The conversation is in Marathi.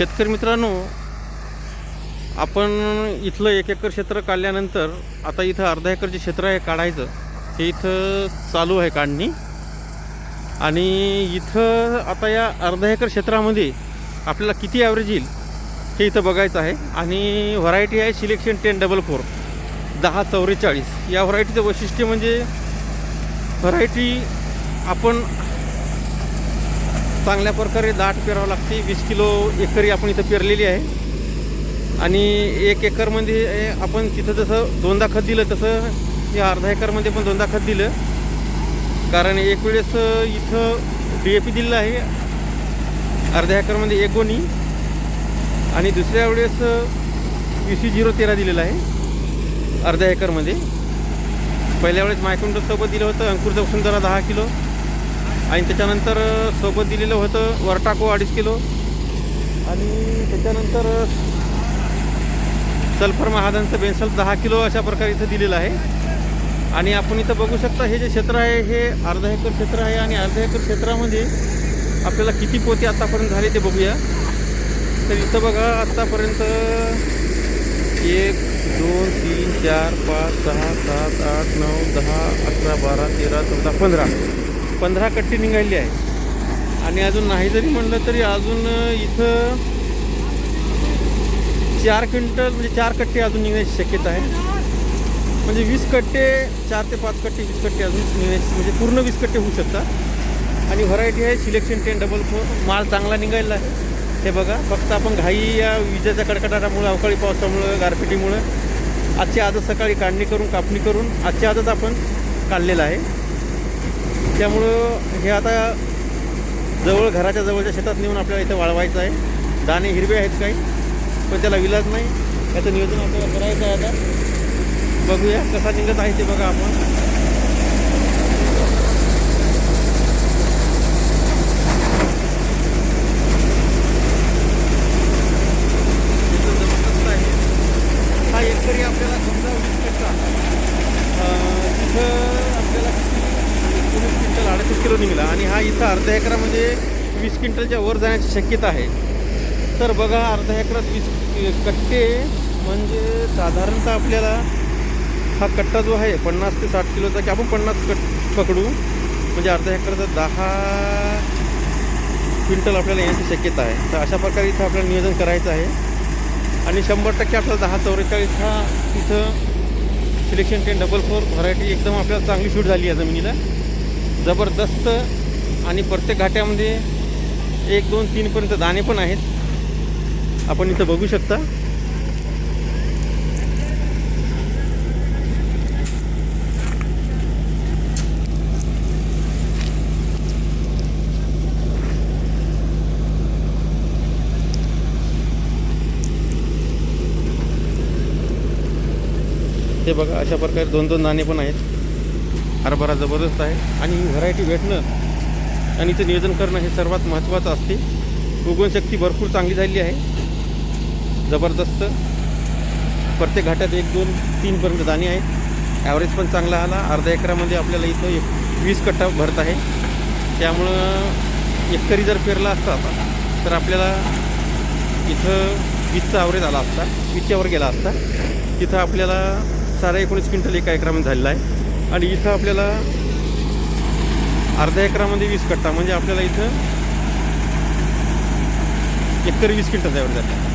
शेतकरी मित्रांनो आपण इथलं एक एकर क्षेत्र काढल्यानंतर आता इथं अर्धा एकर जे क्षेत्र आहे काढायचं. हे इथं चालू आहे काढणी. आणि इथं आता या अर्धा एकर क्षेत्रामध्ये आपल्याला किती ॲव्हरेज येईल हे इथं बघायचं आहे. आणि व्हरायटी आहे सिलेक्शन टेन डबल फोर दहा चौवेचाळीस या व्हरायटीचं वैशिष्ट्य म्हणजे व्हरायटी आपण चांगल्या प्रकारे दाट पेरावं लागते. वीस किलो एकरी आपण इथं पेरलेली आहे. आणि एक एकरमध्ये आपण तिथं जसं दोनदा खत दिलं तसं या अर्धा एकरमध्ये पण दोनदा खत दिलं. कारण एक वेळेस इथं डी ए पी दिलेलं आहे. अर्ध्या एकरमध्ये एक गोणी. आणि दुसऱ्या वेळेस यू सी झिरो तेरा दिलेलं आहे. अर्ध्या एकरमध्ये. पहिल्या वेळेस मायक्रोंडो दिलं होतं अंकुरचा जरा दहा किलो. आणि त्याच्यानंतर सोबत दिलेलं होतं वरटाको अडीच किलो. आणि त्याच्यानंतर सल्फर महादांचं बेन्सल दहा किलो अशा प्रकारे इथं दिलेलं आहे. आणि आपण इथं बघू शकता हे जे क्षेत्र आहे हे अर्धा एकर क्षेत्र आहे आणि अर्धा एकर क्षेत्रामध्ये आपल्याला किती पोते आतापर्यंत झाले ते बघूया. तर इथं बघा आत्तापर्यंत एक दोन तीन चार पाच सहा सात आठ नऊ दहा अकरा बारा तेरा चौदा पंधरा. पंधरा कट्टी निघाली आहे. आणि अजून नाही जरी म्हणलं तरी अजून इथं चार क्विंटल म्हणजे चार कट्टे अजून निघण्याची शक्यता आहे. म्हणजे वीस कट्टे चार ते पाच कट्टे वीस कट्टे अजून निघण्याची म्हणजे पूर्ण वीस कट्टे होऊ शकतात. आणि व्हरायटी आहे सिलेक्शन टेन डबल फोर. माल चांगला निघायला आहे. हे बघा फक्त आपण घाई या विजेच्या कडकडाटामुळे अवकाळी पावसामुळं गारपिटीमुळं आजच्या आजच सकाळी काढणी करून कापणी करून आजच्या आजच आपण काढलेलं आहे. त्यामुळं हे आता जवळ घराच्या जवळच्या शेतात नेऊन आपल्याला इथं वाळवायचं आहे. दाणे हिरवे आहेत काही पण त्याला विलाज नाही. याचं नियोजन आपल्याला करायचं आहे आता. बघूया कसा निघत आहे ते बघा आपण. जबरदस्त आहे. हा एकरी आपल्याला समजा वीस तिथं आपल्याला एकोणीस क्विंटल अडतीस किलो निघाला आणि हा इथं अर्ध्या एकरामध्ये म्हणजे वीस क्विंटलच्या वर जाण्याची शक्यता आहे. तर बघा अर्ध्या एकरात वीस कट्टे म्हणजे साधारणतः आपल्याला हा कट्टा जो आहे पन्नास ते साठ किलोचा की आपण पन्नास कट पकडू म्हणजे अर्ध्या एकराचा दहा क्विंटल आपल्याला येण्याची शक्यता आहे. तर अशा प्रकारे इथं आपल्याला नियोजन करायचं आहे. आणि शंभर टक्के आपल्याला दहा चौवेचाळीस हा इथं selection ten double four variety एकदम आपल्याला चांगली शूट झाली आहे जमिनीला. जबरदस्त आणि प्रत्येक घाट्यामध्ये एक दोन तीनपर्यंत दाणे पण आहेत. आपण इथं बघू शकता. ते बघा अशा प्रकारे दोन दोन दाणे पण आहेत. हरभरा जबरदस्त आहे आणि ही व्हरायटी भेटणं आणि इथं नियोजन करणं हे सर्वात महत्त्वाचं असते. उगवणशक्ती भरपूर चांगली झालेली आहे. जबरदस्त. प्रत्येक घाटात एक दोन तीनपर्यंत दाणे आहेत. ॲव्हरेज पण चांगला आला. अर्धा एकरामध्ये आपल्याला इथं एक वीस कट्टा भरत आहे. त्यामुळं एकरी जर पेरला असता आता तर आपल्याला इथं वीसचा ॲव्हरेज आला असता वीसच्यावर गेला असता तिथं आपल्याला साडे एकोणीस क्विंटल एका एकरामध्ये झालेला आहे. आणि इथं आपल्याला अर्ध्या एकरामध्ये वीस कट्टा म्हणजे आपल्याला इथं एकतर वीस क्विंटल ॲव्हरेज जातात